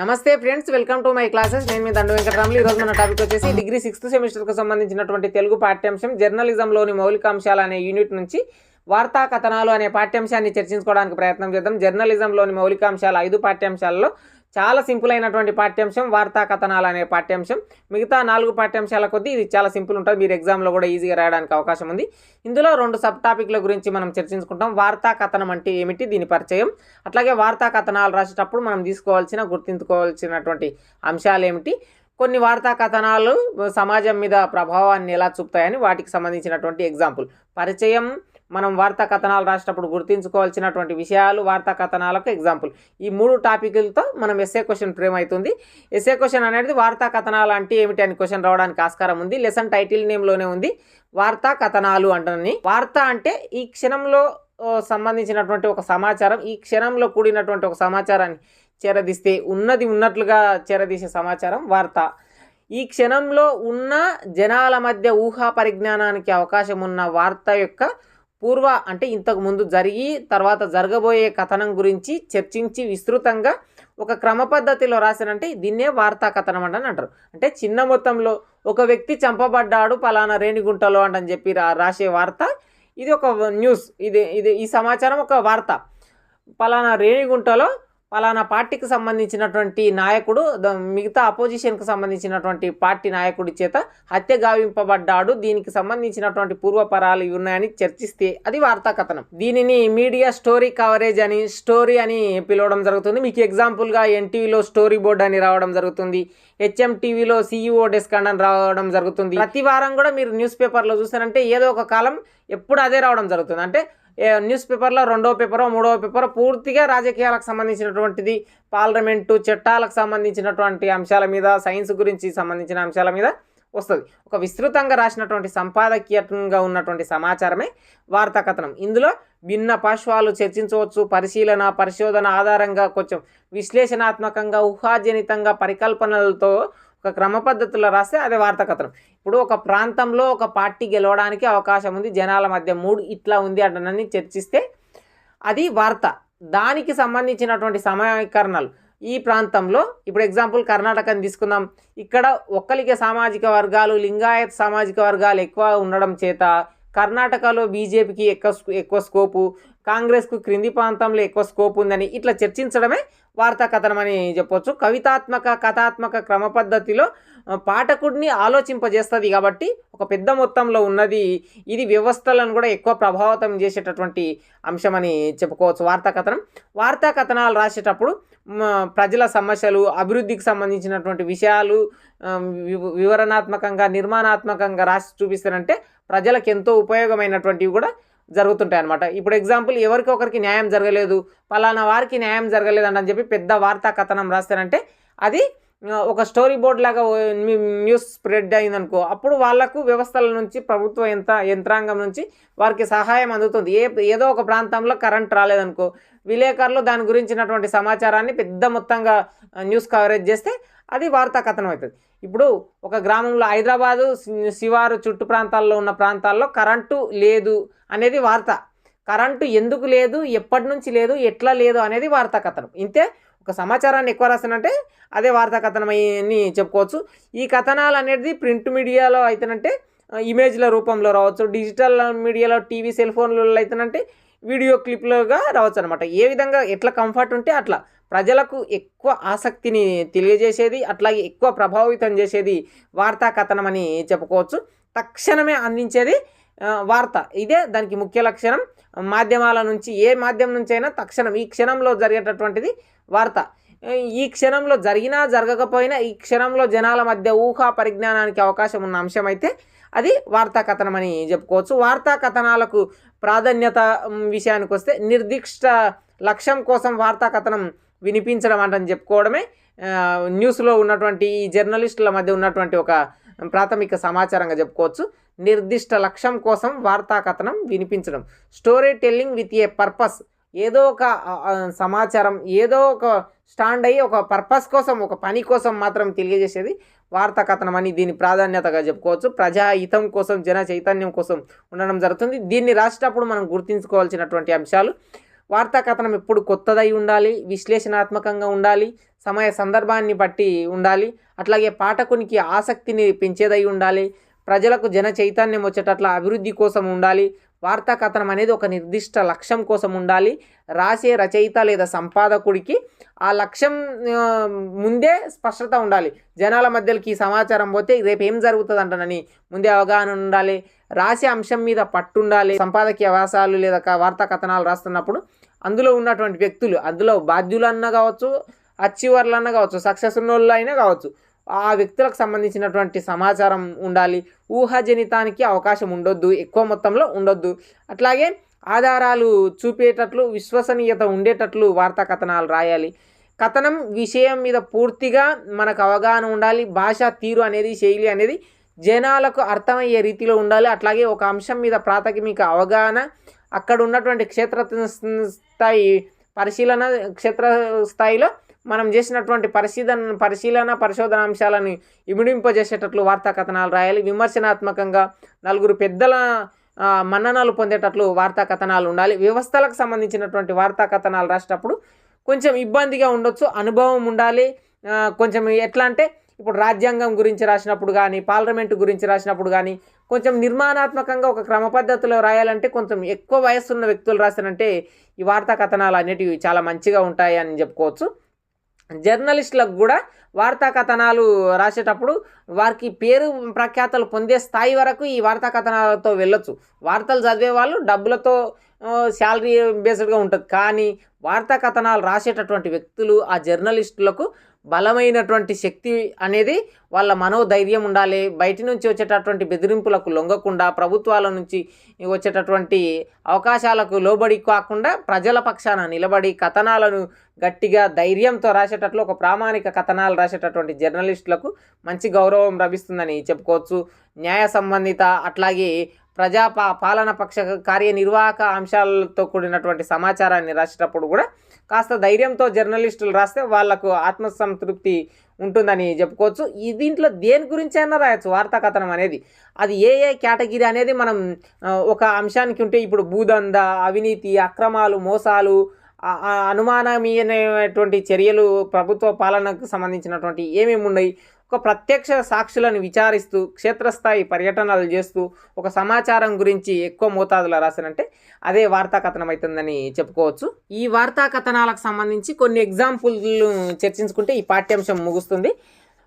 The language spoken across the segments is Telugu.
నమస్తే friends welcome to my classes. నేను మీ దండు వెంకటరాములు. ఈరోజు మన టాపిక్ వచ్చేసి డిగ్రీ సిక్స్త్ సెమిస్టర్కు సంబంధించినటువంటి తెలుగు పాఠ్యాంశం జర్నలిజంలోని మౌలిక అంశాలు అనే యూనిట్ నుంచి వార్తా కథనాలు అనే పాఠ్యాంశాన్ని చర్చించుకోవడానికి ప్రయత్నం చేద్దాం. జర్నలిజంలోని మౌలిక అంశాలు ఐదు పాఠ్యాంశాలలో చాలా సింపుల్ అయినటువంటి పాఠ్యాంశం వార్తా కథనాలు అనే పాఠ్యాంశం. మిగతా నాలుగు పాఠ్యాంశాల కొద్దీ ఇది చాలా సింపుల్ ఉంటుంది. మీరు ఎగ్జామ్లో కూడా ఈజీగా రాయడానికి అవకాశం ఉంది. ఇందులో రెండు సబ్ టాపిక్ల గురించి మనం చర్చించుకుంటాం. వార్తా కథనం అంటే ఏమిటి? దీని పరిచయం. అట్లాగే వార్తా కథనాలు రాసేటప్పుడు మనం తీసుకోవాల్సిన గుర్తించుకోవాల్సినటువంటి అంశాలు ఏమిటి? కొన్ని వార్తా కథనాలు సమాజం మీద ప్రభావాన్ని ఎలా చూపుతాయని వాటికి సంబంధించినటువంటి ఎగ్జాంపుల్ పరిచయం మనం వార్తా కథనాలు రాసేటప్పుడు గుర్తించుకోవాల్సినటువంటి విషయాలు వార్తా కథనాలకు ఎగ్జాంపుల్ ఈ మూడు టాపిక్లతో మనం ఎస్ఏ క్వశ్చన్ ఫ్రేమ్ అవుతుంది. ఎస్ఏ క్వశ్చన్ అనేది వార్తా కథనాలు అంటే ఏమిటి అని క్వశ్చన్ రావడానికి ఆస్కారం ఉంది. లెసన్ టైటిల్ నేమ్లోనే ఉంది. వార్తా కథనాలు అంటని వార్త అంటే ఈ క్షణంలో సంబంధించినటువంటి ఒక సమాచారం ఈ క్షణంలో కూడినటువంటి ఒక సమాచారాన్ని చేరదీస్తే ఉన్నది ఉన్నట్లుగా చేరదీసే సమాచారం వార్త. ఈ క్షణంలో ఉన్న జనాల మధ్య ఊహా పరిజ్ఞానానికి అవకాశం ఉన్న వార్త యొక్క పూర్వ అంటే ఇంతకు ముందు జరిగి తర్వాత జరగబోయే కథనం గురించి చర్చించి విస్తృతంగా ఒక క్రమ పద్ధతిలో రాశారంటే దీన్నే వార్తా కథనం అంటని అంటారు. అంటే చిన్న మొత్తంలో ఒక వ్యక్తి చంపబడ్డాడు పలానా రేణిగుంటలో అంటని చెప్పి రా రాసే వార్త. ఇది ఒక న్యూస్. ఇది ఇది ఈ సమాచారం ఒక వార్త. పలానా రేణిగుంటలో పలానా పార్టీకి సంబంధించినటువంటి నాయకుడు ద- మిగతా అపోజిషన్కి సంబంధించినటువంటి పార్టీ నాయకుడి చేత హత్య గావింపబడ్డాడు. దీనికి సంబంధించినటువంటి పూర్వపరాలు ఉన్నాయని చర్చిస్తే అది వార్తా కథనం దీనిని మీడియా స్టోరీ కవరేజ్ అని స్టోరీ అని పిలవడం జరుగుతుంది. మీకు ఎగ్జాంపుల్గా ఎన్టీవీలో స్టోరీ బోర్డ్ అని రావడం జరుగుతుంది. హెచ్ఎం టీవీలో సీఈఓ డెస్క్ అని రావడం జరుగుతుంది. ప్రతి వారం కూడా మీరు న్యూస్ పేపర్లో చూసారంటే ఏదో ఒక కాలం ఎప్పుడు అదే రావడం జరుగుతుంది. అంటే న్యూస్ పేపర్లో రెండో పేపరో మూడో పేపరో పూర్తిగా రాజకీయాలకు సంబంధించినటువంటిది పార్లమెంటు చట్టాలకు సంబంధించినటువంటి అంశాల మీద సైన్స్ గురించి సంబంధించిన అంశాల మీద వస్తుంది. ఒక విస్తృతంగా రాసినటువంటి సంపాదకీయంగా ఉన్నటువంటి సమాచారమే వార్తా కథనం ఇందులో భిన్న పార్శ్వాలు చర్చించవచ్చు. పరిశీలన పరిశోధన ఆధారంగా కొంచెం విశ్లేషణాత్మకంగా ఊహాజనితంగా పరికల్పనలతో ఒక క్రమ పద్ధతిలో రాస్తే అదే వార్తాకథనం. ఇప్పుడు ఒక ప్రాంతంలో ఒక పార్టీ గెలవడానికి అవకాశం ఉంది జనాల మధ్య మూడు ఇట్లా ఉంది అంటనని చర్చిస్తే అది వార్త. దానికి సంబంధించినటువంటి సమీకరణలు ఈ ప్రాంతంలో ఇప్పుడు ఎగ్జాంపుల్ కర్ణాటకని తీసుకుందాం. ఇక్కడ ఒక్కలికి సామాజిక వర్గాలు లింగాయత్ సామాజిక వర్గాలు ఎక్కువ ఉండడం చేత కర్ణాటకలో బీజేపీకి ఎక్కువ ఎక్కువ స్కోపు కాంగ్రెస్కు క్రింది ప్రాంతంలో ఎక్కువ స్కోప్ ఉందని ఇట్లా చర్చించడమే వార్తా కథనం అని చెప్పొచ్చు. కవితాత్మక కథాత్మక క్రమ పద్ధతిలో పాఠకుడిని ఆలోచింపజేస్తుంది కాబట్టి ఒక పెద్ద మొత్తంలో ఉన్నది ఇది వ్యవస్థలను కూడా ఎక్కువ ప్రభావితం చేసేటటువంటి అంశమని చెప్పుకోవచ్చు వార్తా కథనం వార్తా కథనాలు రాసేటప్పుడు ప్రజల సమస్యలు అభివృద్ధికి సంబంధించినటువంటి విషయాలు వివరణాత్మకంగా నిర్మాణాత్మకంగా రాసి చూపిస్తారంటే ప్రజలకు ఎంతో ఉపయోగమైనటువంటివి కూడా జరుగుతుంటాయి అనమాట ఇప్పుడు ఎగ్జాంపుల్ ఎవరికి ఒకరికి న్యాయం జరగలేదు పలానా వారికి న్యాయం జరగలేదు అని చెప్పి పెద్ద వార్తా కథనం రాస్తారంటే అది ఒక స్టోరీ బోర్డ్ లాగా న్యూస్ స్ప్రెడ్ అయిందనుకో అప్పుడు వాళ్ళకు వ్యవస్థల నుంచి ప్రభుత్వ యంత్ర యంత్రాంగం నుంచి వారికి సహాయం అందుతుంది. ఏ ఏదో ఒక ప్రాంతంలో కరెంట్ రాలేదనుకో విలేకరులు దాని గురించినటువంటి సమాచారాన్ని పెద్ద మొత్తంగా న్యూస్ కవరేజ్ చేస్తే అది వార్తా కథనం అవుతుంది ఇప్పుడు ఒక గ్రామంలో హైదరాబాదు శివారు చుట్టు ప్రాంతాల్లో ఉన్న ప్రాంతాల్లో కరెంటు లేదు అనేది వార్త. కరెంటు ఎందుకు లేదు ఎప్పటి నుంచి లేదు ఎట్లా లేదు అనేది వార్తా కథనం ఇంతే ఒక సమాచారాన్ని ఎక్కువ రాస్తానంటే అదే వార్తా కథనం అని చెప్పుకోవచ్చు. ఈ కథనాలు అనేది ప్రింట్ మీడియాలో అయితేనంటే ఇమేజ్ల రూపంలో రావచ్చు. డిజిటల్ మీడియాలో టీవీ సెల్ ఫోన్లలో అయితేనంటే వీడియో క్లిప్లుగా రావచ్చు అనమాట ఏ విధంగా ఎట్లా కంఫర్ట్ ఉంటే అట్లా. ప్రజలకు ఎక్కువ ఆసక్తిని తెలియజేసేది అట్లాగే ఎక్కువ ప్రభావితం చేసేది వార్తా కథనం అని చెప్పుకోవచ్చు. తక్షణమే అందించేది వార్త. ఇదే దానికి ముఖ్య లక్షణం. మాధ్యమాల నుంచి ఏ మాధ్యమం నుంచి అయినా తక్షణం ఈ క్షణంలో జరిగేటటువంటిది వార్త. ఈ క్షణంలో జరిగినా జరగకపోయినా ఈ క్షణంలో జనాల మధ్య ఊహా పరిజ్ఞానానికి అవకాశం ఉన్న అంశం అయితే అది వార్తా కథనం అని చెప్పుకోవచ్చు. వార్తా కథనాలకు ప్రాధాన్యత విషయానికి వస్తే నిర్దిష్ట లక్ష్యం కోసం వార్తా కథనం వినిపించడం అంటని చెప్పుకోవడమే న్యూస్లో ఉన్నటువంటి ఈ జర్నలిస్టుల మధ్య ఉన్నటువంటి ఒక ప్రాథమిక సమాచారంగా చెప్పుకోవచ్చు. నిర్దిష్ట లక్ష్యం కోసం వార్తా కథనం వినిపించడం. Story telling with a purpose. ఏదో ఒక సమాచారం ఏదో ఒక స్టాండ్ అయ్యి ఒక పర్పస్ కోసం ఒక పని కోసం మాత్రం తెలియజేసేది వార్తా కథనం అని దీని ప్రాధాన్యతగా చెప్పుకోవచ్చు. ప్రజా హితం కోసం జన చైతన్యం కోసం ఉండడం జరుగుతుంది. దీన్ని రాసేటప్పుడు మనం గుర్తుంచుకోవాల్సినటువంటి అంశాలు వార్తా కథనం ఎప్పుడు కొత్తదై ఉండాలి విశ్లేషణాత్మకంగా ఉండాలి సమయ సందర్భాన్ని బట్టి ఉండాలి అట్లాగే పాఠకునికి ఆసక్తిని పెంచేదై ఉండాలి ప్రజలకు జన చైతన్యం వచ్చేటట్ల అభివృద్ధి కోసం ఉండాలి వార్తా కథనం అనేది ఒక నిర్దిష్ట లక్ష్యం కోసం ఉండాలి రాసే రచయిత లేదా సంపాదకుడికి ఆ లక్ష్యం ముందే స్పష్టత ఉండాలి. జనాల మధ్యలోకి ఈ సమాచారం పోతే రేపు ఏం జరుగుతుంది అంటానని ముందే అవగాహన ఉండాలి రాసే అంశం మీద పట్టుండాలి సంపాదకీయ వ్యాసాలు లేదా వార్తా కథనాలు రాస్తున్నప్పుడు అందులో ఉన్నటువంటి వ్యక్తులు అందులో బాధ్యులన్నా కావచ్చు అచీవర్లన్నా కావచ్చు సక్సెస్ ఉన్న వాళ్ళు అయినా కావచ్చు ఆ వ్యక్తులకు సంబంధించినటువంటి సమాచారం ఉండాలి. ఊహాజనితానికి అవకాశం ఉండొద్దు ఎక్కువ మొత్తంలో ఉండొద్దు. అట్లాగే ఆధారాలు చూపేటట్లు విశ్వసనీయత ఉండేటట్లు వార్తా కథనాలు రాయాలి. కథనం విషయం మీద పూర్తిగా మనకు అవగాహన ఉండాలి. భాష తీరు అనేది శైలి అనేది జనాలకు అర్థమయ్యే రీతిలో ఉండాలి. అట్లాగే ఒక అంశం మీద ప్రాథమిక అవగాహన అక్కడ ఉన్నటువంటి క్షేత్ర స్థాయి పరిశీలన క్షేత్ర స్థాయిలో మనం చేసినటువంటి పరిశీలన పరిశీలన పరిశోధన అంశాలను ఇమిడింపజేసేటట్లు వార్తా కథనాలు రాయాలి. విమర్శనాత్మకంగా నలుగురు పెద్దల మన్ననాలు పొందేటట్లు వార్తా కథనాలు ఉండాలి. వ్యవస్థలకు సంబంధించినటువంటి వార్తా కథనాలు రాసేటప్పుడు కొంచెం ఇబ్బందిగా ఉండొచ్చు అనుభవం ఉండాలి. కొంచెం ఎట్లా అంటే ఇప్పుడు రాజ్యాంగం గురించి రాసినప్పుడు కానీ పార్లమెంటు గురించి రాసినప్పుడు కానీ కొంచెం నిర్మాణాత్మకంగా ఒక క్రమ పద్ధతిలో రాయాలంటే కొంచెం ఎక్కువ వయస్సు ఉన్న వ్యక్తులు రాస్తారంటే ఈ వార్తా కథనాలు అనేటివి చాలా మంచిగా ఉంటాయి అని చెప్పుకోవచ్చు. జర్నలిస్టులకు కూడా వార్తా కథనాలు రాసేటప్పుడు వారికి పేరు ప్రఖ్యాతలు పొందే స్థాయి వరకు ఈ వార్తా కథనాలతో వెళ్ళొచ్చు. వార్తలు చదివే వాళ్ళు డబ్బులతో శాలరీ బేస్డ్గా ఉంటుంది. కానీ వార్తా కథనాలు రాసేటటువంటి వ్యక్తులు ఆ జర్నలిస్టులకు బలమైనటువంటి శక్తి అనేది వాళ్ళ మనోధైర్యం ఉండాలి. బయట నుంచి వచ్చేటటువంటి బెదిరింపులకు లొంగకుండా ప్రభుత్వాల నుంచి వచ్చేటటువంటి అవకాశాలకు లోబడి కాకుండా ప్రజల పక్షాన నిలబడి కథనాలను గట్టిగా ధైర్యంతో రాసేటట్లు ఒక ప్రామాణిక కథనాలు రాసేటటువంటి జర్నలిస్టులకు మంచి గౌరవం లభిస్తుందని చెప్పుకోవచ్చు. న్యాయ సంబంధిత అట్లాగే ప్రజా పా పాలన పక్ష కార్యనిర్వాహక అంశాలతో కూడినటువంటి సమాచారాన్ని రాసేటప్పుడు కూడా కాస్త ధైర్యంతో జర్నలిస్టులు రాస్తే వాళ్ళకు ఆత్మసంతృప్తి ఉంటుందని చెప్పుకోవచ్చు. ఈ దీంట్లో దేని గురించి అయినా రాయొచ్చు వార్తా కథనం అనేది. అది ఏ ఏ కేటగిరీ అనేది మనం ఒక అంశానికి ఉంటే ఇప్పుడు భూదంద అవినీతి అక్రమాలు మోసాలు అనుమానమీయమైనటువంటి చర్యలు ప్రభుత్వ పాలనకు సంబంధించినటువంటి ఏమేమి ఉన్నాయి ఒక ప్రత్యక్ష సాక్షులను విచారిస్తూ క్షేత్రస్థాయి పర్యటనలు చేస్తూ ఒక సమాచారం గురించి ఎక్కువ మోతాదులో రాసినంటే అదే వార్తా కథనం అవుతుందని చెప్పుకోవచ్చు. ఈ వార్తా కథనాలకు సంబంధించి కొన్ని ఎగ్జాంపుల్ చర్చించుకుంటే ఈ పాఠ్యాంశం ముగుస్తుంది.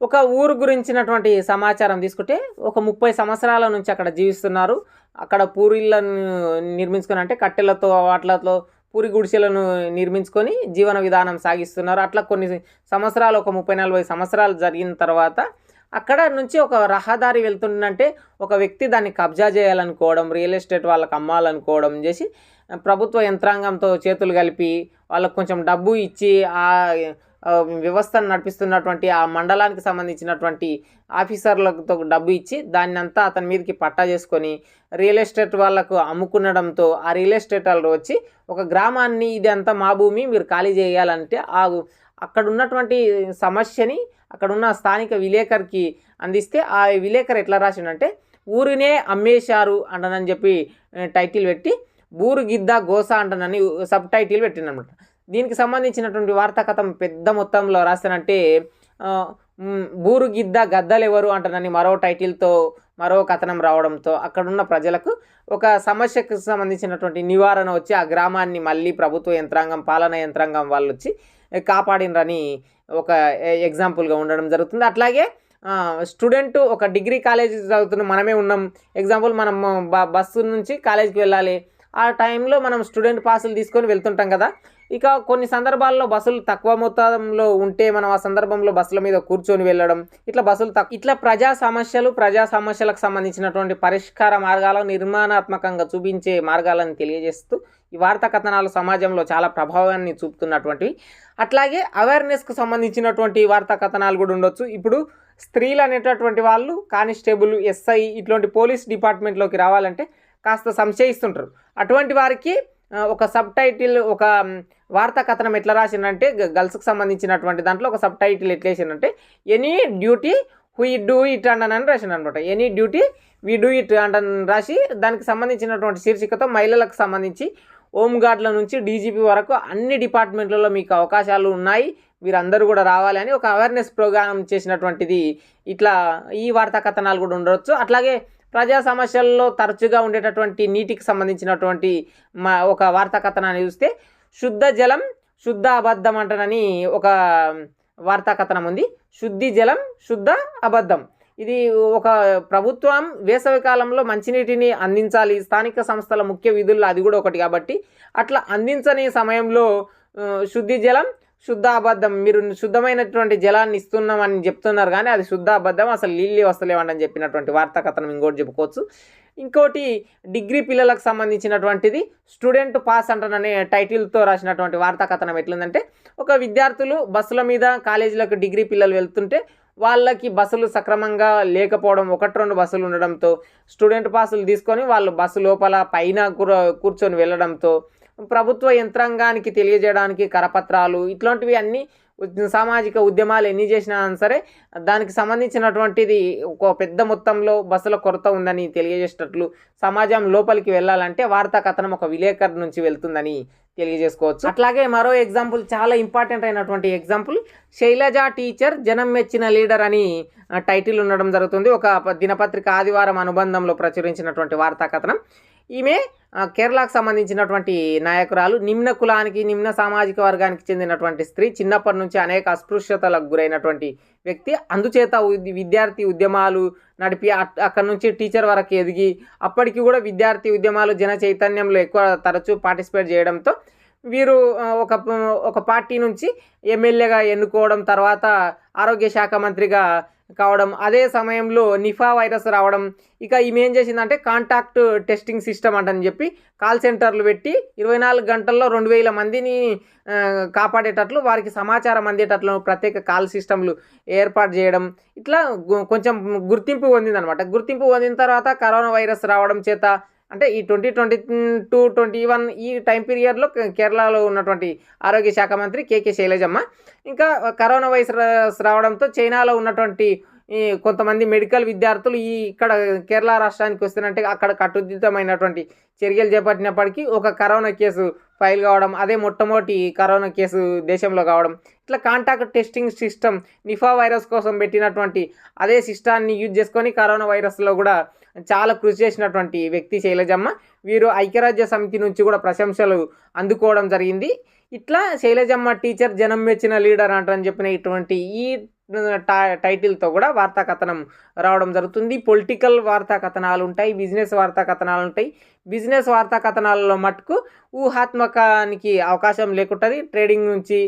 ఒక ఊరు గురించినటువంటి సమాచారం తీసుకుంటే ఒక ముప్పై సంవత్సరాల నుంచి అక్కడ జీవిస్తున్నారు. అక్కడ పూరిళ్ళను నిర్మించుకుని అంటే కట్టెలతో వాటిలతో పూరి గుడిసెలను నిర్మించుకొని జీవన విధానం సాగిస్తున్నారు. అట్లా కొన్ని సంవత్సరాలు ఒక ముప్పై నలభై సంవత్సరాలు జరిగిన తర్వాత అక్కడ నుంచి ఒక రహదారి వెళ్తుందంటే ఒక వ్యక్తి దాన్ని కబ్జా చేయాలనుకోవడం రియల్ ఎస్టేట్ వాళ్ళకి అమ్మాలనుకోవడం చేసి ప్రభుత్వ యంత్రాంగంతో చేతులు కలిపి వాళ్ళకు కొంచెం డబ్బు ఇచ్చి ఆ ఆ, వ్యవస్థను నడిపిస్తున్నటువంటి ఆ మండలానికి సంబంధించినటువంటి ఆఫీసర్లతో డబ్బు ఇచ్చి దాన్ని అంతా అతని మీదకి పట్టా చేసుకొని రియల్ ఎస్టేట్ వాళ్ళకు అమ్ముకునడంతో ఆ రియల్ ఎస్టేట్ వాళ్ళు వచ్చి ఒక గ్రామాన్ని ఇది అంతా మా భూమి మీరు ఖాళీ చేయాలంటే ఆ అక్కడ ఉన్నటువంటి సమస్యని అక్కడున్న స్థానిక విలేకరికి అందిస్తే ఆ విలేకరు ఎట్లా రాసిండంటే ఊరినే అమ్మేశారు అంటనని చెప్పి టైటిల్ పెట్టి బూరు గిద్ద గోస అంటనని సబ్ టైటిల్ పెట్టిండనమాట. దీనికి సంబంధించినటువంటి వార్తా కథం పెద్ద మొత్తంలో రాస్తానంటే బూరు గిద్ద గద్దలు ఎవరు మరో టైటిల్తో మరో కథనం రావడంతో అక్కడున్న ప్రజలకు ఒక సమస్యకు సంబంధించినటువంటి నివారణ వచ్చి ఆ గ్రామాన్ని మళ్ళీ ప్రభుత్వ యంత్రాంగం పాలనా యంత్రాంగం వాళ్ళు వచ్చి కాపాడినరని ఒక ఎగ్జాంపుల్గా ఉండడం జరుగుతుంది. అట్లాగే స్టూడెంట్ ఒక డిగ్రీ కాలేజ్ చదువుతున్న మనమే ఉన్నాం. ఎగ్జాంపుల్ మనం బస్సు నుంచి కాలేజీకి వెళ్ళాలి. ఆ టైంలో మనం స్టూడెంట్ పాసులు తీసుకొని వెళ్తుంటాం కదా. ఇక కొన్ని సందర్భాల్లో బస్సులు తక్కువ మొత్తంలో ఉంటే మనం ఆ సందర్భంలో బస్సుల మీద కూర్చొని వెళ్ళడం ఇట్లా బస్సులు తక్కువ ఇట్లా ప్రజా సమస్యలు ప్రజా సమస్యలకు సంబంధించినటువంటి పరిష్కార మార్గాలను నిర్మాణాత్మకంగా చూపించే మార్గాలను తెలియజేస్తూ ఈ వార్తా కథనాలు సమాజంలో చాలా ప్రభావాన్ని చూపుతున్నటువంటివి. అట్లాగే అవేర్నెస్కు సంబంధించినటువంటి వార్తా కథనాలు కూడా ఉండొచ్చు. ఇప్పుడు స్త్రీలు అనేటటువంటి వాళ్ళు కానిస్టేబుల్ ఎస్ఐ ఇట్లాంటి పోలీస్ డిపార్ట్మెంట్లోకి రావాలంటే కాస్త సంశయిస్తుంటారు. అటువంటి వారికి ఒక సబ్ టైటిల్ ఒక వార్తా కథనం ఎట్లా రాసిందంటే గర్ల్స్కి సంబంధించినటువంటి దాంట్లో ఒక సబ్ టైటిల్ ఎట్లా వేసిందంటే any duty who do it అండనని రాసిండు అనమాట any duty we do it అండని రాసి దానికి సంబంధించినటువంటి శీర్షికతో మహిళలకు సంబంధించి హోంగార్డుల నుంచి డీజీపీ వరకు అన్ని డిపార్ట్మెంట్లలో మీకు అవకాశాలు ఉన్నాయి వీరందరూ కూడా రావాలి అని ఒక అవేర్నెస్ ప్రోగ్రామ్ చేసినటువంటిది ఇట్లా ఈ వార్తా కథనాలు కూడా ఉండవచ్చు అట్లాగే ప్రజా సమస్యల్లో తరచుగా ఉండేటటువంటి నీటికి సంబంధించినటువంటి మా ఒక వార్తా కథనాన్ని చూస్తే శుద్ధ జలం శుద్ధ అబద్ధం అంటనని ఒక వార్తా కథనం ఉంది. శుద్ధి జలం శుద్ధ అబద్ధం. ఇది ఒక ప్రభుత్వం వేసవి కాలంలో మంచినీటిని అందించాలి. స్థానిక సంస్థల ముఖ్య విధుల్లో అది కూడా ఒకటి కాబట్టి అట్లా అందించని సమయంలో శుద్ధి జలం శుద్ధ అబద్ధం మీరు శుద్ధమైనటువంటి జలాన్ని ఇస్తున్నామని చెప్తున్నారు కానీ అది శుద్ధ అబద్ధం అసలు నీళ్ళు వస్తలేవండి అని చెప్పినటువంటి వార్తా కథనం ఇంకోటి చెప్పుకోవచ్చు. ఇంకోటి డిగ్రీ పిల్లలకు సంబంధించినటువంటిది. స్టూడెంట్ పాస్ అంటననే టైటిల్తో రాసినటువంటి వార్తా కథనం ఎట్లుందంటే ఒక విద్యార్థులు బస్సుల మీద కాలేజీలకు డిగ్రీ పిల్లలు వెళ్తుంటే వాళ్ళకి బస్సులు సక్రమంగా లేకపోవడం ఒకటి రెండు బస్సులు ఉండడంతో స్టూడెంట్ పాసులు తీసుకొని వాళ్ళు బస్సు లోపల పైన కూర- కూర్చొని వెళ్ళడంతో ప్రభుత్వ యంత్రాంగానికి తెలియజేయడానికి కరపత్రాలు ఇట్లాంటివి అన్నీ సామాజిక ఉద్యమాలు ఎన్ని చేసినా సరే దానికి సంబంధించినటువంటిది ఒక పెద్ద మొత్తంలో బస్సుల కొరత ఉందని తెలియజేసేటట్లు సమాజం లోపలికి వెళ్ళాలంటే వార్తా కథనం ఒక విలేకరు నుంచి వెళ్తుందని తెలియజేసుకోవచ్చు. అట్లాగే మరో ఎగ్జాంపుల్ చాలా ఇంపార్టెంట్ అయినటువంటి ఎగ్జాంపుల్ శైలజ టీచర్ జనం మెచ్చిన లీడర్ అని టైటిల్ ఉండడం జరుగుతుంది. ఒక దినపత్రిక ఆదివారం అనుబంధంలో ప్రచురించినటువంటి వార్తా కథనం. ఈమె కేరళకు సంబంధించినటువంటి నాయకురాలు నిమ్న కులానికి నిమ్న సామాజిక వర్గానికి చెందినటువంటి స్త్రీ చిన్నప్పటి నుంచి అనేక అస్పృశ్యతలకు గురైనటువంటి వ్యక్తి. అందుచేత విద్యార్థి ఉద్యమాలు నడిపి అక్కడి నుంచి టీచర్ వరకు ఎదిగి అప్పటికి కూడా విద్యార్థి ఉద్యమాలు జన చైతన్యంలో ఎక్కువ తరచూ పార్టిసిపేట్ చేయడంతో వీరు ఒక ఒక పార్టీ నుంచి ఎమ్మెల్యేగా ఎన్నుకోవడం తర్వాత ఆరోగ్య శాఖ మంత్రిగా కావడం అదే సమయంలో నిఫా వైరస్ రావడం ఇక ఈమె ఏం చేసిందంటే కాంటాక్ట్ టెస్టింగ్ సిస్టమ్ అంటని చెప్పి కాల్ సెంటర్లు పెట్టి ఇరవై నాలుగు గంటల్లో రెండు వేల మందిని కాపాడేటట్లు వారికి సమాచారం అందేటట్లు ప్రత్యేక కాల్ సిస్టమ్లు ఏర్పాటు చేయడం. ఇట్లా కొంచెం గుర్తింపు పొందిందనమాట. గుర్తింపు పొందిన తర్వాత కరోనా వైరస్ రావడం చేత అంటే ఈ twenty twenty to twenty one ఈ టైం పీరియడ్లో కేరళలో ఉన్నటువంటి ఆరోగ్య శాఖ మంత్రి కేకే శైలజమ్మ. ఇంకా కరోనా వైరస్ రావడంతో చైనాలో ఉన్నటువంటి ఈ కొంతమంది మెడికల్ విద్యార్థులు ఈ ఇక్కడ కేరళ రాష్ట్రానికి వస్తున్నట్టే అక్కడ కట్టుదిద్దమైనటువంటి చర్యలు చేపట్టినప్పటికీ ఒక కరోనా కేసు ఫైల్ కావడం అదే మొట్టమొదటి కరోనా కేసు దేశంలో కావడం ఇట్లా contact testing system Nipah virus కోసం పెట్టినటువంటి అదే సిస్టాన్ని యూజ్ చేసుకొని కరోనా వైరస్లో కూడా చాలా కృషి చేసినటువంటి వ్యక్తి శైలజమ్మ. వీరు ఐక్యరాజ్య సమితి నుంచి కూడా ప్రశంసలు అందుకోవడం జరిగింది. ఇట్లా శైలజమ్మ టీచర్ జనం మెచ్చిన లీడర్ అంటారని చెప్పిన ఇటువంటి ఈ టైటిల్తో కూడా వార్తా కథనం రావడం జరుగుతుంది. పొలిటికల్ వార్తా కథనాలు ఉంటాయి బిజినెస్ వార్తా కథనాలు ఉంటాయి బిజినెస్ వార్తా కథనాలలో మటుకు ఊహాత్మకానికి అవకాశం లేకుంటుంది. ట్రేడింగ్ నుంచి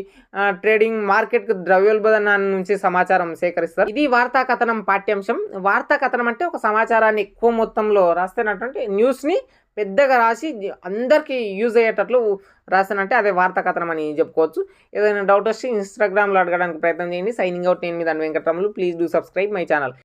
ట్రేడింగ్ మార్కెట్కు ద్రవ్యోల్బణాన్ని నుంచి సమాచారం సేకరిస్తారు. ఇది వార్తా కథనం పాఠ్యాంశం. వార్తా కథనం అంటే ఒక సమాచారాన్ని ఎక్కువ మొత్తంలో రాస్తేనటువంటి న్యూస్ని పెద్దగా రాసి అందరికీ యూజ్ అయ్యేటట్లు రాసానంటే అదే వార్తా కథనం అని చెప్పుకోవచ్చు. ఏదైనా డౌట్ వస్తే ఇన్స్టాగ్రామ్లో అడగడానికి ప్రయత్నం చేయండి. సైనింగ్ అవుట్ నేను మీద Venkataramulu please do subscribe my channel.